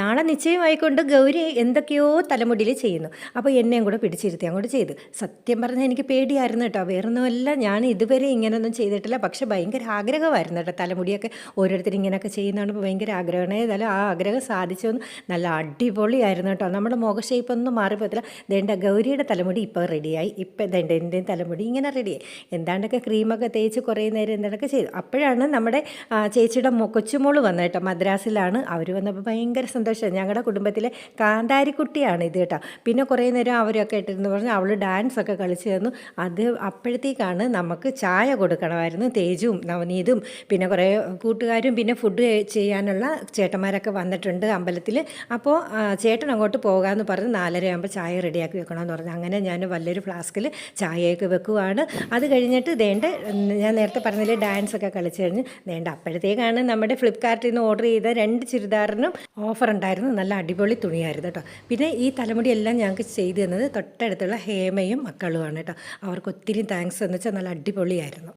നാളെ നിശ്ചയമായിക്കൊണ്ട് ഗൗരി എന്തൊക്കെയോ തലമുടിയിൽ ചെയ്യുന്നു. അപ്പോൾ എന്നെയും കൂടെ പിടിച്ചിരുത്തി അങ്ങോട്ട് ചെയ്തു. സത്യം പറഞ്ഞാൽ എനിക്ക് പേടിയായിരുന്നു കേട്ടോ. വേറൊന്നുമല്ല ഞാൻ ഇതുവരെ ഇങ്ങനെയൊന്നും ചെയ്തിട്ടില്ല. പക്ഷെ ഭയങ്കര ആഗ്രഹമായിരുന്നു കേട്ടോ തലമുടിയൊക്കെ ഓരോരുത്തർ ഇങ്ങനെയൊക്കെ ചെയ്യുന്നതാണ്. ഭയങ്കര ആഗ്രഹമാണ്. ഏതായാലും ആ ആഗ്രഹം സാധിച്ചൊന്നും നല്ല അടിപൊളിയായിരുന്നു കേട്ടോ. നമ്മുടെ മുഖ ഷേപ്പ് ഒന്നും മാറിപ്പോത്തില്ല ദേണ്ട ഗൗരിയുടെ തലമുടി ഇപ്പോൾ റെഡിയായി ഇപ്പോൾ ദേണ്ട എന്റെയും തലമുടി ഇങ്ങനെ റെഡിയായി എന്താണ്ടൊക്കെ ക്രീമൊക്കെ തേച്ച് കുറേ നേരം എന്താണ്ടൊക്കെ ചെയ്തു. അപ്പോഴാണ് നമ്മുടെ ചേച്ചിയുടെ കൊച്ചുമോൾ വന്നത് കേട്ടോ. മദ്രാസിലാണ്. അവർ വന്നപ്പോൾ ഭയങ്കര സന്തോഷം. ഞങ്ങളുടെ കുടുംബത്തിലെ കാന്താരിക്കുട്ടിയാണ് ഇത് കേട്ടോ. പിന്നെ കുറേ നേരം അവരൊക്കെ ഇട്ടിരുന്നു. പറഞ്ഞു അവൾ ഡാൻസ് ഒക്കെ കളിച്ച് തന്നു. അത് അപ്പോഴത്തേക്കാണ് നമുക്ക് ചായ കൊടുക്കണമായിരുന്നു തേജും നവനീതും. പിന്നെ കുറേ കൂട്ടുകാരും പിന്നെ ഫുഡ് ചെയ്യാനുള്ള ചേട്ടന്മാരൊക്കെ വന്നിട്ടുണ്ട് അമ്പലത്തിൽ അപ്പോൾ ചേട്ടൻ അങ്ങോട്ട് പോകാമെന്ന് പറഞ്ഞ് നാലര ആകുമ്പോൾ ചായ റെഡിയാക്കി വെക്കണമെന്ന് പറഞ്ഞു. അങ്ങനെ ഞാൻ വലിയൊരു ഫ്ലാസ്കിൽ ചായയൊക്കെ വെക്കുവാണ്. അത് കഴിഞ്ഞിട്ട് ദേണ്ട ഞാൻ നേരത്തെ പറഞ്ഞില്ലേ ഡാൻസ് ഒക്കെ കളിച്ച് കഴിഞ്ഞ് ദേണ്ട അപ്പോഴത്തേക്കാണ് നമ്മുടെ ഫ്ലിപ്കാർട്ടിൽ നിന്ന് ഓർഡർ ചെയ്ത രണ്ട് ചുരിദാറിനും ഓഫർ ഉണ്ടായിരുന്നു. നല്ല അടിപൊളി തുണിയായിരുന്നു കേട്ടോ പിന്നെ ഈ തലമുടി എല്ലാം ഞങ്ങൾക്ക് ചെയ്തു തന്നത് തൊട്ടടുത്തുള്ള ഹേമയും മക്കളുമാണ് കേട്ടോ അവർക്ക് ഒത്തിരി താങ്ക്സ് എന്ന് വെച്ചാൽ നല്ല അടിപൊളിയായിരുന്നു.